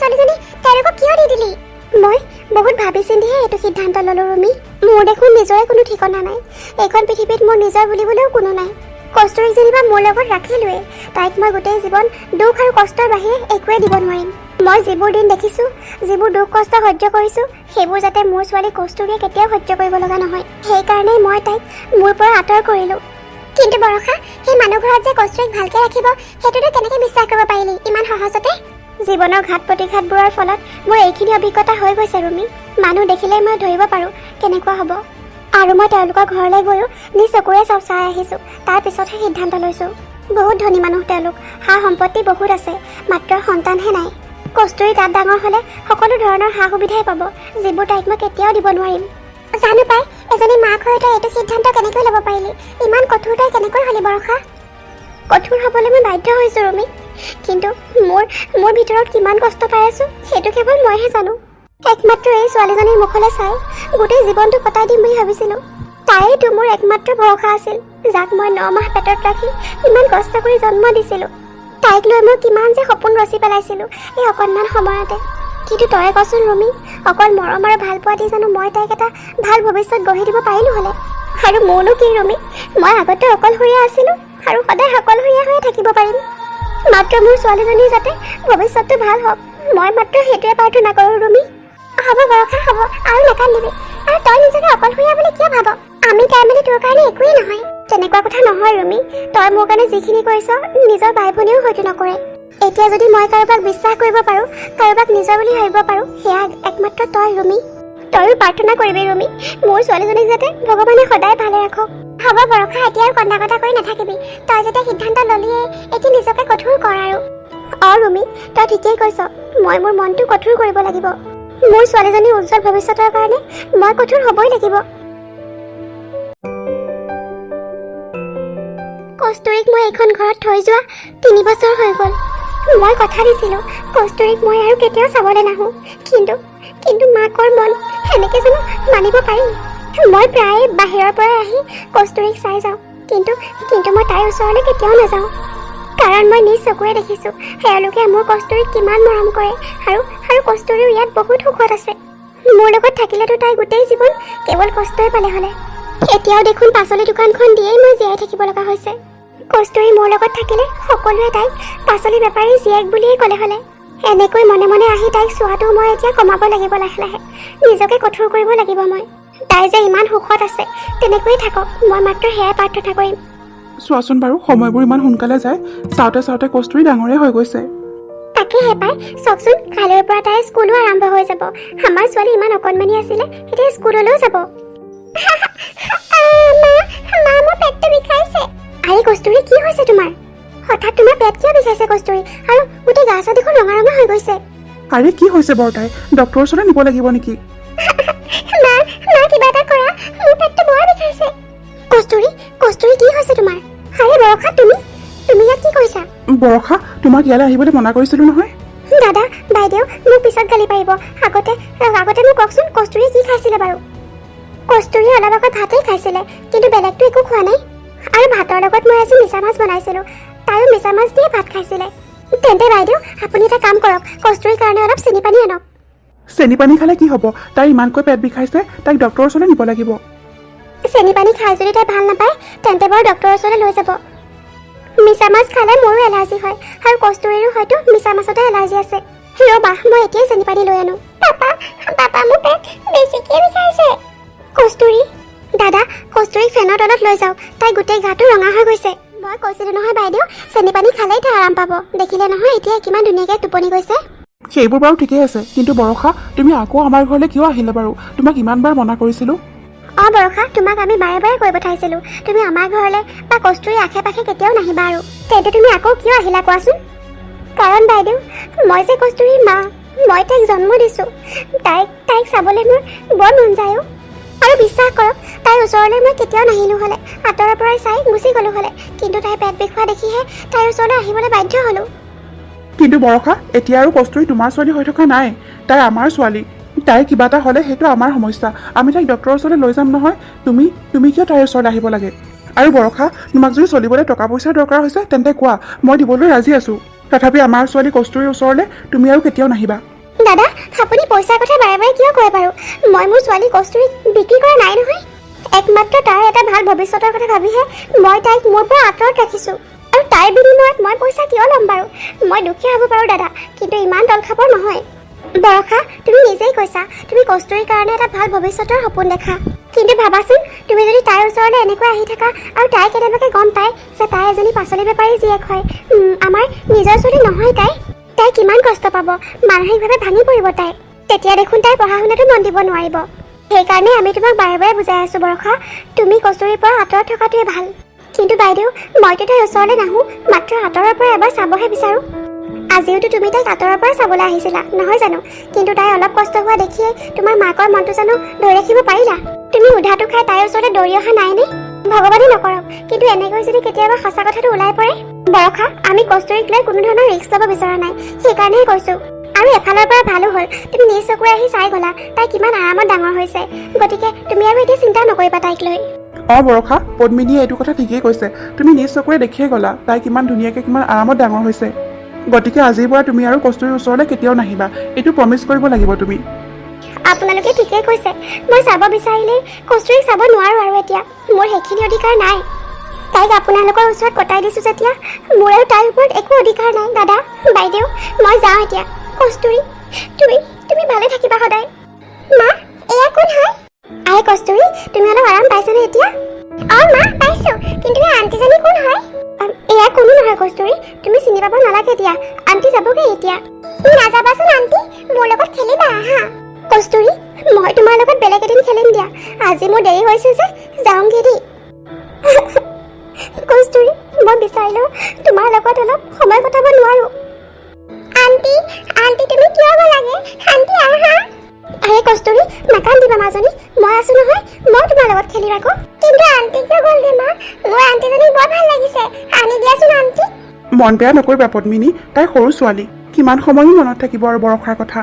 ছোৱালীজনী, তেওঁলোকক কিয় দি দিলি? মই বহুত ভাবি চিন্তিহে এইটো সিদ্ধান্ত ল'লো, ৰুমি। মোৰ দেখোন নিজৰে কোনো ঠিকনা নাই। এইখন পৃথিৱীত মোৰ নিজৰ বুলিবলৈও কোনো নাই। কষ্টৰিক যেনিবা মোৰ লগত ৰাখিলোৱে তাইক মই গোটেই জীৱন দুখ আৰু কষ্টৰ বাহিৰে একোৱে দিব নোৱাৰিম। মই যিবোৰ দিন দেখিছোঁ, যিবোৰ দুখ কষ্ট সহ্য কৰিছোঁ, সেইবোৰ যাতে মোৰ ছোৱালী কষ্টৰিয়ে কেতিয়াও সহ্য কৰিব লগা নহয়। সেইকাৰণেই মই তাইক মোৰ পৰা আঁতৰ কৰিলোঁ। কিন্তু বৰষা, সেই মানুহ ঘৰত যে কষ্টৰিক ভালকে ৰাখিব, সেইটোতো কেনেকে বিশ্বাস কৰিব পাৰিলি? ইমান সহজতে? জীৱনৰ ঘাত প্ৰতিঘাতবোৰৰ ফলত মোৰ এইখিনি অভিজ্ঞতা হৈ গৈছে ৰুমি। মানুহ দেখিলেই মই ধৰিব পাৰোঁ কেনেকুৱা হ'ব। আৰু মই তেওঁলোকৰ ঘৰলৈ গৈও নিজ চকুৰে চব চাই আহিছোঁ। তাৰ পিছতহে সিদ্ধান্ত লৈছোঁ। বহুত ধনী মানুহ তেওঁলোক। সা সম্পত্তি বহুত আছে। মাত্ৰ সন্তানহে নাই। কষ্টৰি তাত ডাঙৰ হ'লে সকলো ধৰণৰ সা সুবিধাই পাব যিবোৰ তাইক মই কেতিয়াও দিব নোৱাৰিম। জানো পাই এজনী মাক হৈ তই এইটো সিদ্ধান্ত কেনেকৈ ল'ব পাৰিলি? ইমান কঠোৰ তই কেনেকৈ হ'লি বৰষা কঠোৰ হ'বলৈ মই বাধ্য হৈছোঁ ৰুমি। কিন্তু মোৰ মোৰ ভিতৰত কিমান কষ্ট পাই আছোঁ সেইটো কেৱল মইহে জানো। একমাত্ৰ এই ছোৱালীজনীৰ মুখলৈ চাই গোটেই জীৱনটো কটাই দিম বুলি ভাবিছিলোঁ। তাইতো মোৰ একমাত্ৰ ভৰসা আছিল যাক মই ন মাহ পেটত ৰাখি ইমান কষ্ট কৰি জন্ম দিছিলোঁ। তাইক লৈ মই কিমান যে সপোন ৰচি পেলাইছিলোঁ এই অকণমান সময়তে। কিন্তু তই কচোন ৰুমি অকল মৰম আৰু ভাল পোৱা দি জানো মই তাইক এটা ভাল ভৱিষ্যত গঢ়ি দিব পাৰিলোঁ হ'লে? আৰু মোৰনো কি ৰুমি মই আগতে অকলশৰীয়া আছিলোঁ আৰু সদায় অকলশৰীয়া হৈয়ে থাকিব পাৰিম। মাত্ৰ মোৰ ছোৱালীজনীৰ যাতে ভৱিষ্যতটো ভাল হওক। মই মাত্ৰ সেইটোৱে প্ৰাৰ্থনা কৰোঁ ৰুমি। হ'ব বৰষা হ'ব আৰু নাকান্দিবি। আৰু তই নিজকে অকলশৰীয়া বুলি কিয় ভাব? আমি তাই মানে তোৰ কাৰণে একোৱেই নহয়। তেনেকুৱা কথা নহয় ৰুমি। তই মোৰ কাৰণে যিখিনি কৰিছ নিজৰ বাই ভনীয়েও হয়তো নকৰে। এতিয়া যদি মই কাৰোবাক বিশ্বাস কৰিব পাৰোঁ কাৰোবাক নিজৰ বুলি ভাবিব পাৰোঁ সেয়া একমাত্ৰ তই ৰুমি। তয়ো প্ৰাৰ্থনা কৰিবি ৰুমি। মোৰ ছোৱালীজনীক যাতে ভগৱানে সদায় ভালে ৰাখক। হ'ব বৰষা এতিয়া কন্দা কটা কৰি নাথাকিবি। তই যেতিয়া সিদ্ধান্ত ল'লিয়ে এতিয়া নিজকে কঠোৰ কৰ আৰু। অ ৰুমি তই ঠিকেই কৈছ। মই মোৰ মনটো কঠোৰ কৰিব লাগিব। মোৰ ছোৱালীজনীৰ উজ্জ্বল ভৱিষ্যতৰ কাৰণে মই কঠোৰ হ'বই লাগিব। কষ্টুৰিক মই এইখন ঘৰত থৈ যোৱা তিনি বছৰ হৈ গ'ল। মই কথা দিছিলোঁ কষ্টুৰিক মই আৰু কেতিয়াও চাবলৈ নাহোঁ। কিন্তু কিন্তু মাকৰ মন সেনেকৈ জানো মানিব পাৰিম মই প্ৰায়ে বাহিৰৰ পৰা আহি কষ্টুৰিক চাই যাওঁ। কিন্তু কিন্তু মই তাইৰ ওচৰলৈ কেতিয়াও নাযাওঁ। কাৰণ মই নিজ চকুৰে দেখিছোঁ এওঁলোকে মোৰ কষ্টুৰিক কিমান মৰম কৰে আৰু আৰু কষ্টুৰিও ইয়াত বহুত সুখত আছে। মোৰ লগত থাকিলেতো তাই গোটেই জীৱন কেৱল কষ্টই পালে হ'লে। এতিয়াও দেখোন পাচলি দোকানখন দিয়েই মই জীয়াই থাকিব লগা হৈছে। কষ্টুৰি মোৰ লগত থাকিলে সকলোৱে তাইক পাচলি বেপাৰী জীয়েক বুলিয়েই ক'লে হ'লে। এনেকৈ মনে মনে আহি তাইক চোৱাটো মই এতিয়া কমাব লাগিব লাহে লাহে। নিজকে কঠোৰ কৰিব লাগিব মই। তাই যে ইমান সুখত আছে তেনেকৈয়ে থাকক। মই মাত্ৰ সেয়াই প্ৰাৰ্থনা কৰিম। চোৱাচোন বাৰু সময়বোৰ ইমান সোনকালে যায়। চাওঁতে চাওঁতে কষ্টুৰি ডাঙৰে হৈ গৈছে। তাকেহে পাই চাওকচোন কাইলৈৰ পৰা তাইৰ স্কুলো আৰম্ভ হৈ যাব। আমাৰ ছোৱালী ইমান অকণমানি আছিলে এতিয়া স্কুললৈও যাব। আৰে কস্তুৰী কি হৈছে তোমাৰ? হঠাৎ তোমাৰ পেট কিয় বিষাইছে কস্তুৰী? আৰু গোটেই গা চা দেখোন ৰঙা ৰঙা হৈ গৈছে। আৰে কি হৈছে বৰতাই ডক্টৰৰ ওচৰলৈ নিব লাগিব নেকি? মা মা কিবা এটা কৰা। মোৰ পেটটো বৰ বিষাইছে। কস্তুৰী কস্তুৰী কি হৈছে তোমাৰ? আৰে বৰষা তুমি? তুমি ইয়াত কি কৰিছা? বৰষা তোমাক ইয়ালৈ আহিবলৈ মনা কৰিছিলোঁ নহয়। দাদা বাইদেউ মোক পিছত গালি পাৰিব। আগতে আগতে মোক কওকচোন কস্তুৰীয়ে কি খাইছিলে বাৰু? কস্তুৰীয়ে অলপ আগত ভাতেই খাইছিলে কিন্তু বেলেগটো একো খোৱা নাই। আৰু ভাতৰ লগত মই আজি মিছা মাছ বনাইছিলোঁ। তাইও মিছা মাছ দিয়ে ভাত খাইছিলে। তেন্তে বাইদেউ আপুনি এটা কাম কৰক কস্তুৰীৰ কাৰণে অলপ চেনি পানী আনক। চেনি পানী খালে কি হ'ব? তাই ইমানকৈ পেট বিষাইছে তাইক ডক্টৰৰ ওচৰলৈ নিব লাগিব। চেনি পানী খাই যদি তাই ভাল নাপায় তেন্তে বাৰু ডক্টৰৰ ওচৰলৈ লৈ যাব। মিছা মাছ খালে মোৰো এলাৰ্জি হয় আৰু কস্তুৰীৰো হয়তো মিছা মাছতে এলাৰ্জি আছে। ৰ'বা মই এতিয়াই চেনি পানী লৈ আনো। পাপা পাপা মোৰ পেট বেছিকৈ বিষাইছে। কস্তুৰী দাদা কস্তুৰীক ফেনৰ তলত লৈ যাওক তাই গোটেই গাটো ৰঙা হৈ গৈছে। মই কৈছিলোঁ নহয় বাইদেউ চেনি পানী খালেই তাই আৰাম পাব। দেখিলে নহয় এতিয়া কিমান ধুনীয়াকৈ টোপনি গৈছে। সেইবোৰ বাৰু ঠিকেই আছে কিন্তু বৰষা তুমি আকৌ আমাৰ ঘৰলৈ কিয় আহিলা বাৰু? তোমাক ইমানবাৰ মনা কৰিছিলোঁ। অঁ বৰষা তোমাক আমি বাৰে বাৰে কৈ পঠাইছিলোঁ। তুমি আমাৰ ঘৰলৈ বা কস্তুৰীৰ আশে পাশে কেতিয়াও নাহিবা আৰু। তেন্তে তুমি আকৌ কিয় আহিলা কোৱাচোন? কাৰণ বাইদেউ মই যে কস্তুৰীৰ মা মই তাইক জন্ম দিছোঁ। তাইক তাইক চাবলৈ মোৰ বৰ মন যায় অ'। আৰু বিশ্বাস কৰক তাইৰ ওচৰলৈ মই কেতিয়াও নাহিলোঁ হ'লে। আঁতৰৰ পৰাই চাই গুচি গ'লোঁ হ'লে। কিন্তু তাই পেট বিষোৱা দেখিহে তাইৰ ওচৰলৈ আহিবলৈ বাধ্য হ'লোঁ। কিন্তু বৰষা এতিয়া আৰু কষ্টুৰি তোমাৰ ছোৱালী হৈ থকা নাই। তাই আমাৰ ছোৱালী। তাইৰ কিবা এটা হ'লে সেইটো আমাৰ সমস্যা। আমি তাইক ডক্টৰৰ ওচৰলৈ লৈ যাম নহয়। তুমি তুমি কিয় তাইৰ ওচৰলৈ আহিব লাগে? আৰু বৰষা তোমাক যদি চলিবলৈ টকা পইচাৰ দৰকাৰ হৈছে তেন্তে কোৱা মই দিবলৈ ৰাজি আছোঁ। তথাপি আমাৰ ছোৱালী কস্তুৰীৰ ওচৰলৈ তুমি আৰু কেতিয়াও নাহিবা। দাদা, আপুনি পইচাৰ কথা বাৰে বাৰে কিয় কয় বাৰু? মই মোৰ ছোৱালী কস্তুৰীক বিক্ৰী কৰা নাই নহয়। একমাত্ৰ তাৰ এটা ভালো ভৱিষ্যতৰ কথা ভাবিহে মই তাইক মোৰ পৰা আঁতৰত ৰাখিছোঁ। আৰু তাইৰ বিনিময়ত মই পইচা কিয় ল'ম বাৰু? মই দুখীয়া হ'ব পাৰোঁ দাদা, কিন্তু ইমান দল খাবৰ নহয়। বৰষা, তুমি নিজেই কৈছা, তুমি কস্তুৰীৰ কাৰণে এটা ভালো ভৱিষ্যতৰ সপোন দেখা। কিন্তু ভাবাচোন, তুমি যদি তাইৰ ওচৰলৈ এনেকৈ আহি থাকা আৰু তাই কেনেবাকৈ গম পায় যে তাই এজনী পাচলি বেপাৰী জীয়েক হয়। আমাৰ নিজৰ ছোৱালী নহয় তাই। তাই কিমান কষ্ট পাব? মানসিকভাৱে ভাঙি পৰিব তাই। তেতিয়া দেখোন তাই পঢ়া শুনাতো মন দিব নোৱাৰিব। সেইকাৰণে আমি তোমাক বাৰে বাৰে বুজাই আছোঁ বৰষা। তুমি কস্তুৰীৰ পৰা আঁতৰত থকাটোৱে ভাল। কিন্তু বাইদেউ মইতো তাইৰ ওচৰলৈ নাহোঁ মাত্ৰ আঁতৰৰ পৰা এবাৰ চাবহে বিচাৰোঁ। আজিওতো তুমি তাইক আঁতৰৰ পৰা চাবলৈ আহিছিলা নহয় জানো? কিন্তু তাই অলপ কষ্ট হোৱা দেখিয়ে তোমাৰ মাকৰ মনটো জানো ধৰি ৰাখিব পাৰিলা? তুমি উধাটো খাই তাইৰ ওচৰলৈ দৌৰি অহা নাইনে? ভগৱানে নকৰক কিন্তু এনেকৈ যদি কেতিয়াবা সঁচা কথাটো ওলাই পৰে? বৰষা আমি কস্তুৰীক লৈ কোনো ধৰণৰ ৰিস্ক ল'ব বিচৰা নাই। সেইকাৰণেহে কৈছোঁ। আৰু এফালৰ পৰা ভালো হ'ল তুমি নিজ চকুৰে আহি চাই গ'লা তাই কিমান আৰামত ডাঙৰ হৈছে। গতিকে তুমি আৰু এতিয়া চিন্তা নকৰিবা তাইক লৈ। অঁ বৰষা পদ্মিনীয়ে এইটো কথা ঠিকেই কৈছে। তুমি নিজ চকুৰে দেখিয়ে গ'লা তাই কিমান ধুনীয়াকৈ কিমান আৰামত ডাঙৰ হৈছে। গতিকে আজিৰ পৰা তুমি আৰু কস্তুৰীৰ ওচৰলৈ কেতিয়াও নাহিবা। এইটো প্ৰমিছ কৰিব লাগিব তুমি। আপোনালোকে ঠিকেই কৈছে। মই চাব বিচাৰিলেই কস্তুৰীক চাব নোৱাৰোঁ আৰু এতিয়া। মোৰ সেইখিনি অধিকাৰ নাই। তাইক আপোনালোকৰ ওচৰত কটাই দিছোঁ যেতিয়া। মোৰ আৰু তাইৰ ওপৰত একো অধিকাৰ নাই দাদা। বাইদেউ মই যাওঁ এতিয়া। কস্তুৰী তুমি তুমি ভালে থাকিবা সদায়। মা এয়া কোন হয় আৰে কস্তুৰী তুমি অলপ আৰাম পাইছানে এতিয়া? অঁ মা পাইছোঁ। কিন্তু এই আণ্টিজনী কোন হয় এয়া কোনো নহয় কস্তুৰী। তুমি চিনি পাব নালাগে দিয়া। আণ্টি যাবগৈ এতিয়া। নাযাবাচোন আণ্টি। মোৰ লগত খেলিবা আহা কস্তুৰী মই তোমাৰ লগত বেলেগ এদিন খেলিম দিয়া। আজি মোৰ দেৰি হৈছে যে যাওঁগৈ দেই। কস্তুৰী মই বিচাৰিলেও তোমাৰ লগত অলপ সময় কটাব নোৱাৰোঁ। আণ্টি আণ্টি তুমি কিয় লাগে? আণ্টি আহা। আৰে কস্তুৰী নাকান্দিবা মাজনী মই আছো নহয় মই তোমাৰ লগত খেলিম আকৌ। কিন্তু আণ্টি কিয় গ'লগে মা? মোৰ আণ্টিজনীক বৰ ভাল লাগিছে আনি দিয়াচোন আণ্টি মন বেয়া নকৰিবা পদ্মিনী তাই সৰু ছোৱালী কিমান সময়ো মনত থাকিব আৰু বৰষাৰ কথা।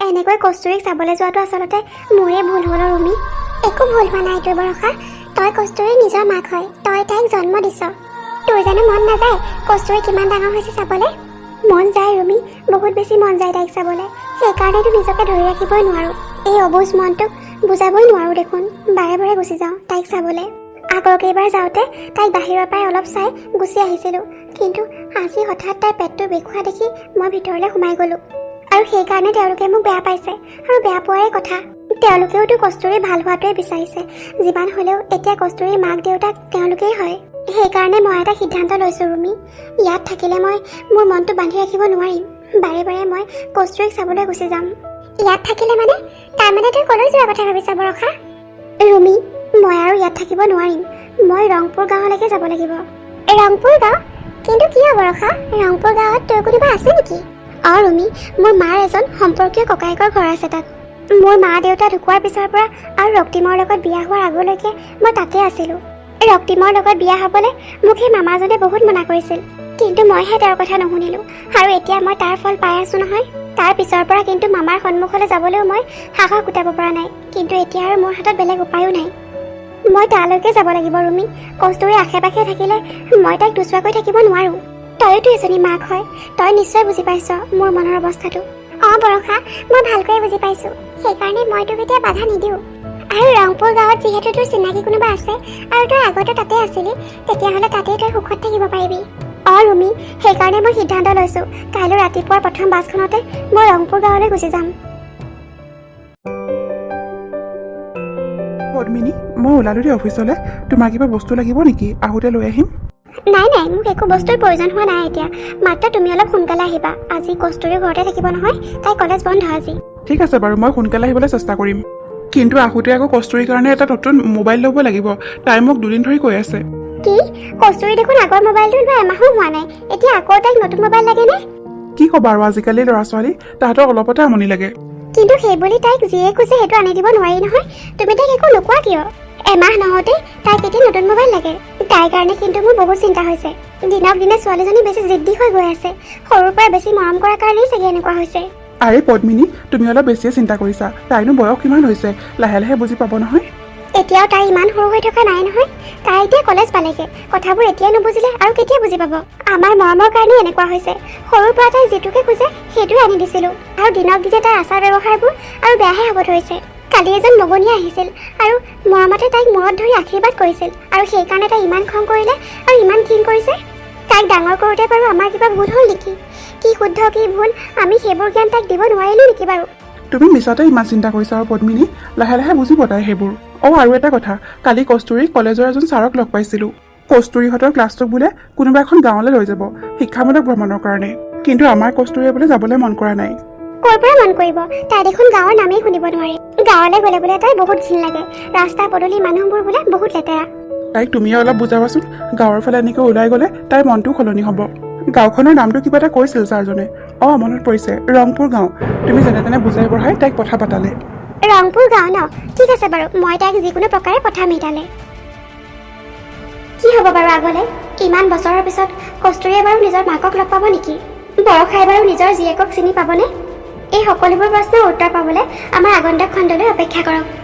এনেকৈ কস্তুৰীক চাবলৈ যোৱাটো আচলতে মোৰে ভুল হ'ল ৰুমি। একো ভুল হোৱা নাই তোৰ বৰষা। তই কস্তুৰীৰ নিজৰ মাক হয় তই তাইক জন্ম দিছ। তোৰ জানো মন নাযায় কস্তুৰী কিমান ডাঙৰ হৈছে চাবলৈ? মন যায় ৰুমি বহুত বেছি মন যায় তাইক চাবলৈ। সেইকাৰণেতো নিজকে ধৰি ৰাখিবই নোৱাৰোঁ। এই অবুজ মনটোক বুজাবই নোৱাৰোঁ দেখোন। বাৰে বাৰে গুচি যাওঁ তাইক চাবলৈ। আগৰ কেইবাৰ যাওঁতে তাইক বাহিৰৰ পৰাই অলপ চাই গুচি আহিছিলোঁ। কিন্তু আজি হঠাৎ তাইৰ পেটটো বিষোৱা দেখি মই ভিতৰলৈ সোমাই গ'লোঁ। আৰু সেইকাৰণে তেওঁলোকে মোক বেয়া পাইছে আৰু বেয়া পোৱাৰে কথা। তেওঁলোকেওতো কস্তুৰী ভাল হোৱাটোৱে বিচাৰিছে। যিমান হ'লেও এতিয়া কস্তুৰীৰ মাক দেউতাক তেওঁলোকেই হয়। সেইকাৰণে মই এটা সিদ্ধান্ত লৈছোঁ ৰুমি। ইয়াত থাকিলে মই মোৰ মনটো বান্ধি ৰাখিব নোৱাৰিম। বাৰে বাৰে মই কস্তুৰীক চাবলৈ গুচি যাম। ইয়াত থাকিলে মানে? তাৰমানে তই ক'লৈ যোৱাৰ কথা ভাবিছা বৰষা? ৰুমি মই আৰু ইয়াত থাকিব নোৱাৰিম। মই ৰংপুৰ গাঁৱলৈকে যাব লাগিব। ৰংপুৰ গাঁও? কিন্তু কিয় বৰষা? ৰংপুৰ গাঁৱত তোৰ কোনোবা আছে নেকি? অঁ ৰুমি মোৰ মাৰ এজন সম্পৰ্কীয় ককায়েকৰ ঘৰ আছে তাত। মোৰ মা দেউতা ঢুকোৱাৰ পিছৰ পৰা আৰু ৰক্তিমৰ লগত বিয়া হোৱাৰ আগলৈকে মই তাতে আছিলোঁ। ৰক্তিমৰ লগত বিয়া হ'বলৈ মোক সেই মামাজনে বহুত মনা কৰিছিল। কিন্তু মইহে তেওঁৰ কথা নুশুনিলোঁ আৰু এতিয়া মই তাৰ ফল পাই আছোঁ নহয়। তাৰ পিছৰ পৰা কিন্তু মামাৰ সন্মুখলৈ যাবলৈও মই সাহস গোটাব পৰা নাই। কিন্তু এতিয়া আৰু মোৰ হাতত বেলেগ উপায়ো নাই। মই তালৈকে যাব লাগিব ৰুমি। কস্তুৰীৰ আশে পাশে থাকিলে মই তাইক নোচোৱাকৈ থাকিব নোৱাৰোঁ। তইতো এজনী মাক হয়। তই নিশ্চয় বুজি পাইছ মোৰ মনৰ অৱস্থাটো। অঁ বৰষা মই ভালকৈ বুজি পাইছোঁ। সেইকাৰণে মই তোক এতিয়া বাধা নিদিওঁ। আৰু ৰংপুৰ গাঁৱত যিহেতু তোৰ চিনাকি কোনোবা আছে আৰু তই আগতে তাতে আছিলি তেতিয়াহ'লে তাতেই তই সুখত থাকিব পাৰিবি। অঁ ৰুমি সেইকাৰণে মই সিদ্ধান্ত লৈছোঁ কাইলৈ ৰাতিপুৱাৰ প্ৰথম বাছখনতে মই ৰংপুৰ গাঁৱলৈ গুচি যাম। পদ্মিনী মই ওলালোঁ দেই অফিচলৈ। তোমাৰ কিবা বস্তু লাগিব নেকি? আহোঁতে লৈ আহিম। নাই নাই মোক একো বস্তুৰ প্ৰয়োজন হোৱা নাই এতিয়া। মাত্ৰ তুমি অলপ সোনকালে আহিবা। আজি কস্তুৰী ঘৰতে থাকিব নহয় তাই কলেজ বন্ধ আজি। ঠিক আছে বাৰু মই সোনকালে আহিবলৈ চেষ্টা কৰিম। কিন্তু আহোঁতে আকৌ কস্তুৰীৰ কাৰণে এটা নতুন মোবাইল ল'ব লাগিব। তাই মোক দুদিন ধৰি কৈ আছে। কি? কস্তুৰী দেখোন আগৰ মোবাইলটো লোৱা এমাহো হোৱা নাই। এতিয়া আকৌ তাইক নতুন মোবাইল লাগেনে কি ক'বা আৰু আজিকালি ল'ৰা ছোৱালী তাহাঁতক অলপতে আমনি লাগে। কিন্তু সেইবুলি তাইক যিয়ে কৈছে সেইটো আনি দিব নোৱাৰি নহয়। তুমি তাইক একো নোকোৱা কিয়? এমাহ নহওঁতে তাইক এতিয়া নতুন মোবাইল লাগে। তাইৰ কাৰণে কিন্তু মোৰ বহুত চিন্তা হৈছে। দিনক দিনে ছোৱালীজনী বেছি জিদ্দি হৈ গৈ আছে। সৰুৰ পৰা বেছি মৰম কৰাৰ কাৰণেই চাগে এনেকুৱা হৈছে। আৰে পদ্মিনী তুমি অলপ বেছিয়ে চিন্তা কৰিছা। তাইনো বয়স কিমান হৈছে? লাহে লাহে বুজি পাব নহয়। এতিয়াও তাই ইমান সৰু হৈ থকা নাই নহয়। তাই এতিয়া কলেজ পালেগে। কথাবোৰ এতিয়াই নুবুজিলে আৰু কেতিয়া বুজি পাব? আমাৰ মৰমৰ কাৰণে এনেকুৱা হৈছে। সৰুৰ পৰা তাই যিটোকে খোজে সেইটোৱে আনি দিছিলোঁ। আৰু দিনক দিনে তাইৰ আচাৰ ব্যৱহাৰবোৰ আৰু বেয়াহে হ'ব ধৰিছে। কালি এজন মগনীয়া আহিছিল আৰু মৰমতে তাইক মূৰত ধৰি আশীৰ্বাদ কৰিছিল আৰু সেইকাৰণে তাই ইমান খং কৰিলে আৰু ইমান ঘিণ কৰিছে। তাইক ডাঙৰ কৰোঁতে বাৰু আমাৰ কিবা ভুল হ'ল নেকি? কি শুদ্ধ, কি ভুল, আমি সেইবোৰ জ্ঞান তাইক দিব নোৱাৰিলোঁ নেকি বাৰু? তুমি মিছাতে ইমান চিন্তা কৰিছা আৰু পদ্মিনী, লাহে লাহে বুজিব তাই সেইবোৰ। অঁ, আৰু এটা কথা, কালি কস্তুৰী কলেজৰ এজন ছাৰক লগ পাইছিলোঁ। কস্তুৰীহঁতৰ ক্লাছটোক বোলে কোনোবা এখন গাঁৱলৈ লৈ যাব, শিক্ষামূলক ভ্ৰমণৰ কাৰণে। কিন্তু আমাৰ কস্তুৰীয়ে বোলে যাবলৈ মন কৰা নাই। ক'ৰ পৰা মন কৰিব? তাই দেখোন গাঁৱৰ নামেই শুনিব নোৱাৰে। গাঁৱলৈ গ'লে বোলে তাই বহুত ঘিণ লাগে। ৰাস্তা পদূলি মানুহবোৰ বোলে বহুত লেতেৰা। তাইক তুমিয়ে অলপ বুজাবাচোন গাঁৱৰ ফালে এনেকৈ ওলাই গ'লে তাইৰ মনটো সলনি হ'ব। গাঁওখনৰ নামটো কিবা এটা কৈছিল ছাৰজনে। অঁ মনত পৰিছে ৰংপুৰ গাঁও। তুমি যেনে তেনে বুজাই বঢ়াই তাইক কথা পাতালে। ৰংপুৰ গাঁও ন? ঠিক আছে বাৰু মই তাইক যিকোনো প্ৰকাৰে পঠাম তালৈ কি হ'ব বাৰু আগলৈ? ইমান বছৰৰ পিছত কস্তুৰীয়ে বাৰু নিজৰ মাকক লগ পাব নেকি? বৰষাই বাৰু নিজৰ জীয়েকক চিনি পাবনে? এই সকলোবোৰ প্ৰশ্নৰ উত্তৰ পাবলৈ আমাৰ আগন্তুক খণ্ডলৈ অপেক্ষা কৰক।